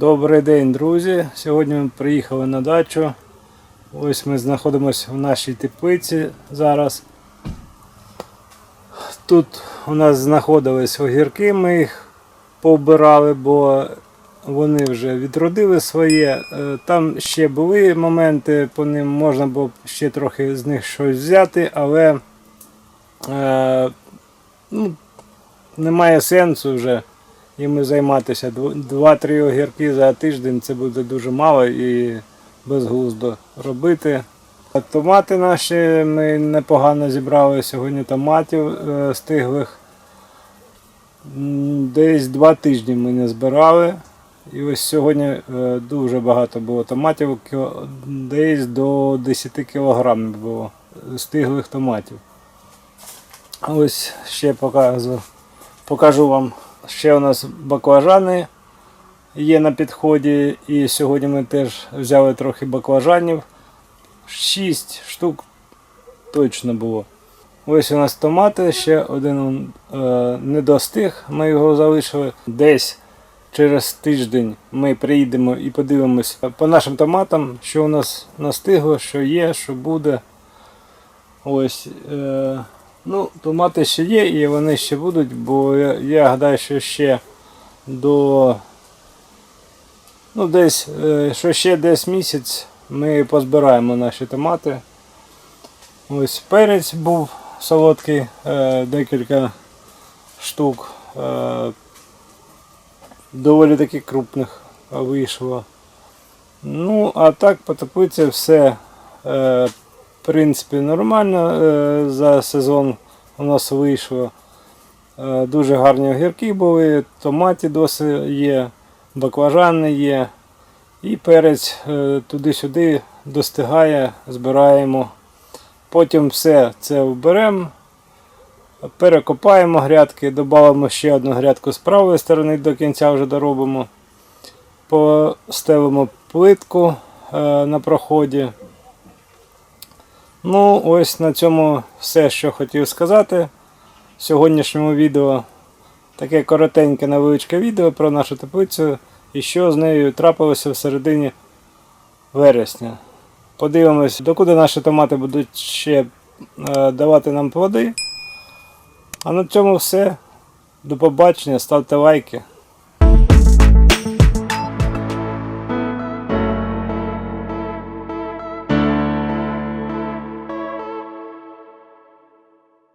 Добрий день, друзі. Сьогодні ми приїхали на дачу. Ось ми знаходимося в нашій теплиці зараз. Тут у нас знаходились огірки, ми їх повбирали, бо вони вже відродили своє. Е, Там ще були моменти, по ним можна було ще трохи з них щось взяти, але е, ну, немає сенсу вже їм займатися. Дв- Два-три огірки за тиждень це буде дуже мало і безглуздо робити. Томати наші ми непогано зібрали сьогодні томатів е, стиглих. Десь два тижні ми не збирали. І ось сьогодні е, дуже багато було томатів, десь до 10 кілограмів було стиглих томатів. Ось ще покажу, покажу вам. Ще у нас баклажани є на підході. І сьогодні ми теж взяли трохи баклажанів. 6 штук точно було. Ось у нас томати, ще один е, не достиг, ми його залишили. Десь через тиждень ми приїдемо і подивимось по нашим томатам, що у нас настигло, що є, що буде. Ось. Е, ну, томати ще є і вони ще будуть, бо я, гадаю, що ще до. Ну, десь, е, що ще десь місяць ми позбираємо наші томати. Ось перець був солодкий, е, декілька штук. Е, доволі таки крупних вийшло. Ну, а так по теплиці все принципі нормально е, за сезон у нас вийшло. Е, дуже гарні огірки були, томаті досить є, баклажани є. І перець е, туди-сюди достигає, збираємо. Потім все це вберемо, перекопаємо грядки, додамо ще одну грядку з правої сторони, до кінця вже доробимо. Постелимо плитку на проході. Ну, ось на цьому все, що хотів сказати в сьогоднішньому відео. Таке коротеньке невеличке відео про нашу теплицю і що з нею трапилося в середині вересня. Подивимось, докуди наші томати будуть ще е, давати нам плоди. А на цьому все. До побачення, ставте лайки.